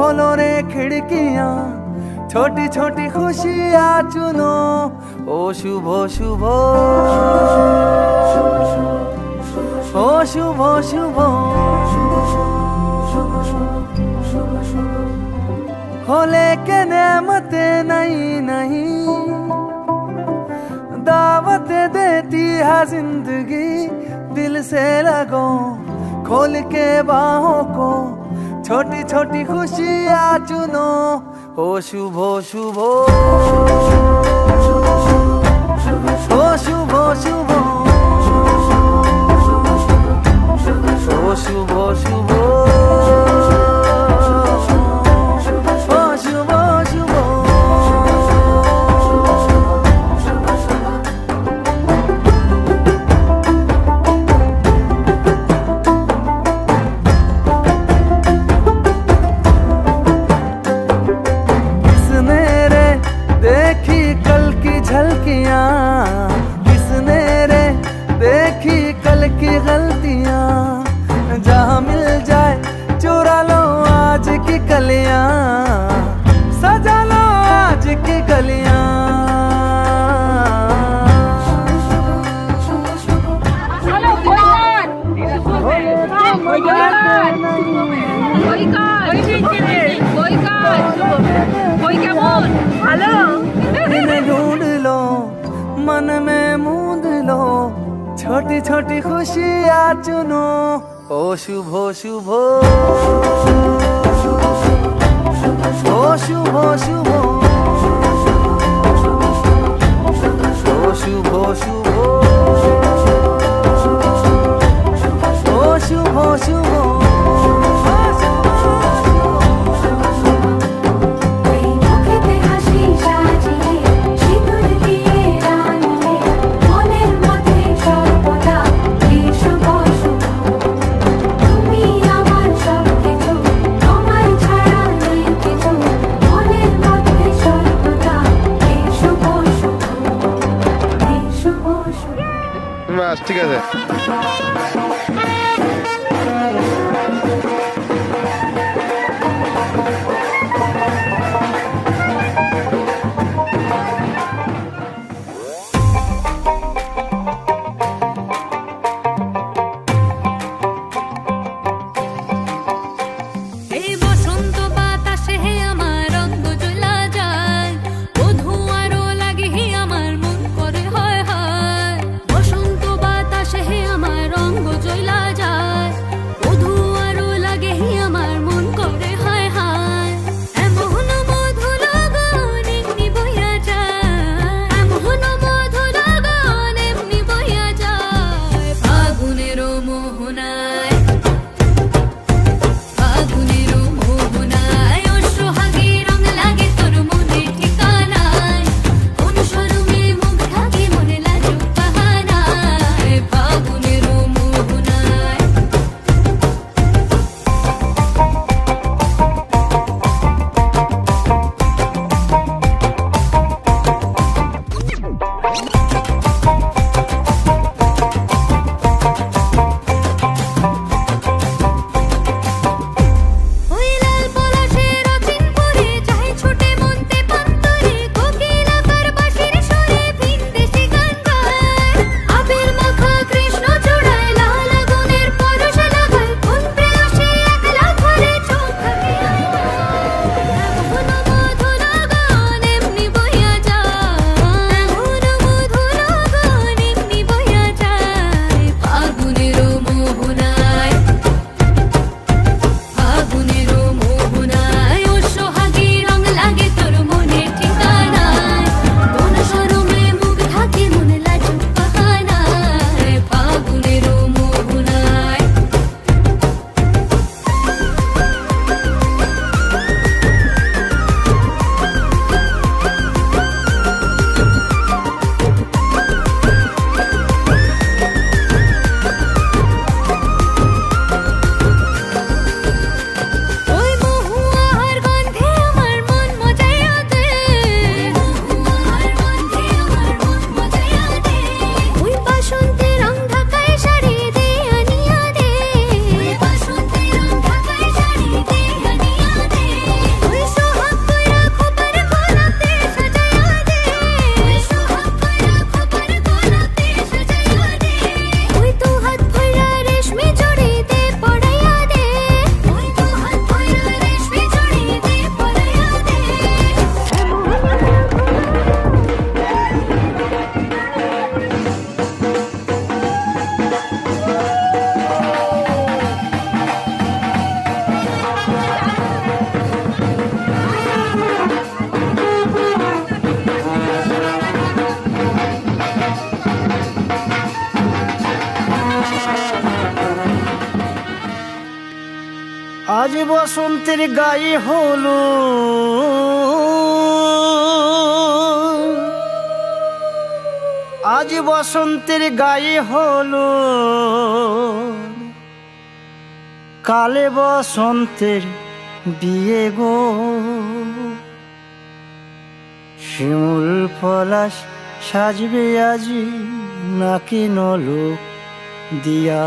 खोलो रे खिड़कियाँ छोटी छोटी खुशियाँ चुनो ओ शुभो शुभो ओ शुभो शुभो खोले लेके नेमते नहीं नहीं दावत देती है जिंदगी दिल से लगो खोल के बाहों को छोटी छोटी खुशियाँ चुनो हो शुभ शुभ हो शुभ शुभ ছোটি ছোটি খুশি আচুনো ও শুভ শুভ। ও শুভ শুভ। আজ বসন্তের গায়ে হলো আজ বসন্তের গায়ে হলো কালে বসন্তের বিয়ে গো। শিমুল পলাশ সাজবে আজি নাকি নলো দিয়া।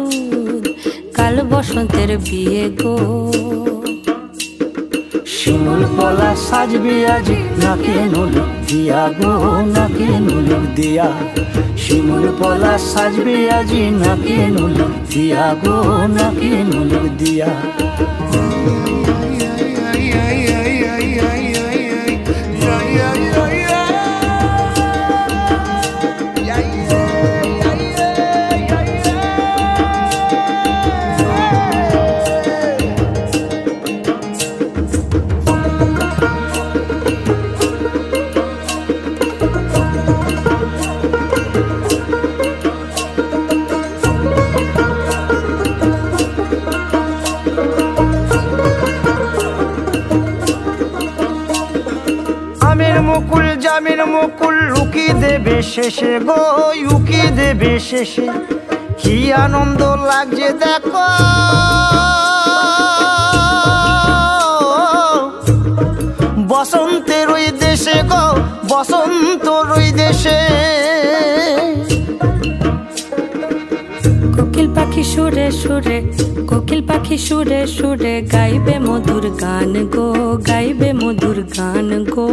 কাল বসন্তের বিয়ে গো। শিমুল পলা সাজবি আজ, নাকি নুল দিয়া গো, নাকি নুল দিয়া। শিমুল পলা সাজবি আজ, নাকি নুল দিয়া গো, নাকি নুল দিয়া। মুকুল লুকি দেবে শেষে গো, উকি দেবে শেষে। কি আনন্দ লাগছে দেখো। বসন্তের ওই দেশে গো, বসন্তর ওই দেশে। কোকিল পাখি সুরে সুরে, কোকিল পাখি সুরে সুরে গাইবে মধুর গান গো, গাইবে মধুর গান গো।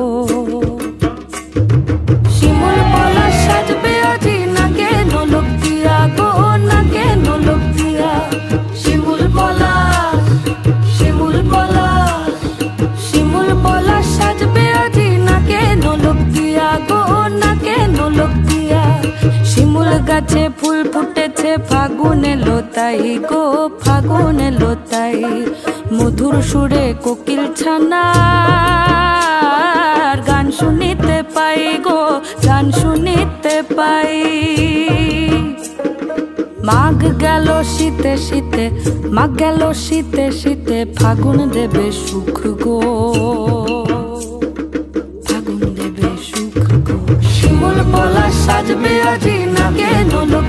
মধুর সুরে কোকিল ছানার গান শুনিতে পাই গো, গান শুনিতে পাই। মাঘ গেল শীতে শীতে, মাঘ গেল শীতে শীতে, ফাগুন দেবে সুখ গো। ফাগুন দেবে সুখ গো। শিমুল পলা সাজবে আজি নাকে নলক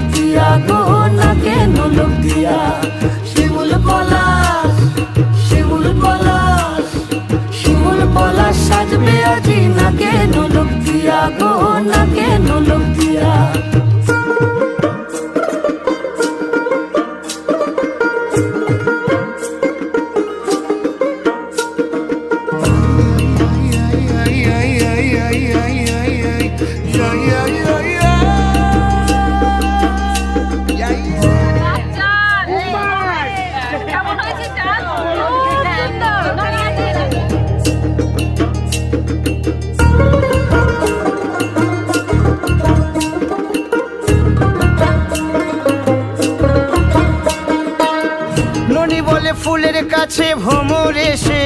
ফুলের কাছে ভ্রমর এসে।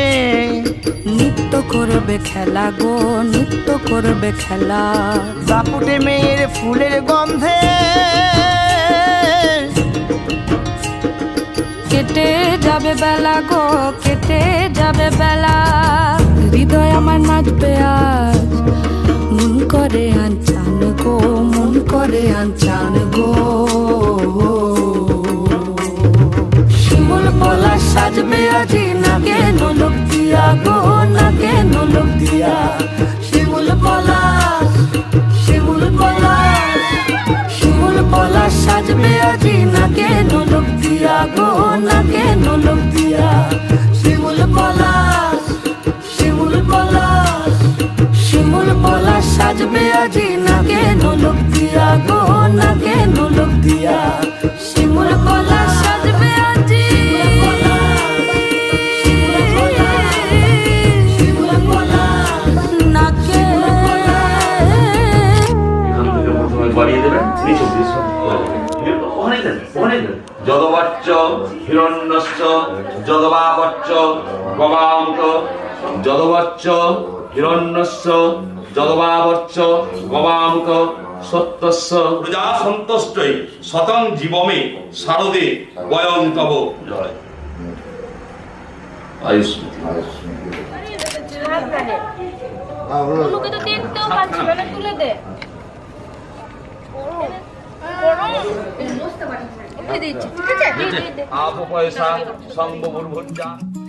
নৃত্য করবে খেলা গো নৃত্য করবে খেলা। দাপুটে মেয়ের ফুলের গন্ধে। কেটে যাবে বেলা গো কেটে যাবে বেলা। হৃদয় আমার নাচবে ওখানে দেন ওখানে দেন। যদবাচ্চ হিরণ্যশ্চ যদবাবচ্চ গবামত যদবাচ্চ হিরণ্যশ্চ যদবাবচ্চ গবামত সত্যস্য প্রজা সন্তুষ্টই শতং জীবমে শারদে বয়ং তব জয়। আয়ুষ্মতি। লোকে তো দেখতেও পাচ্ছিল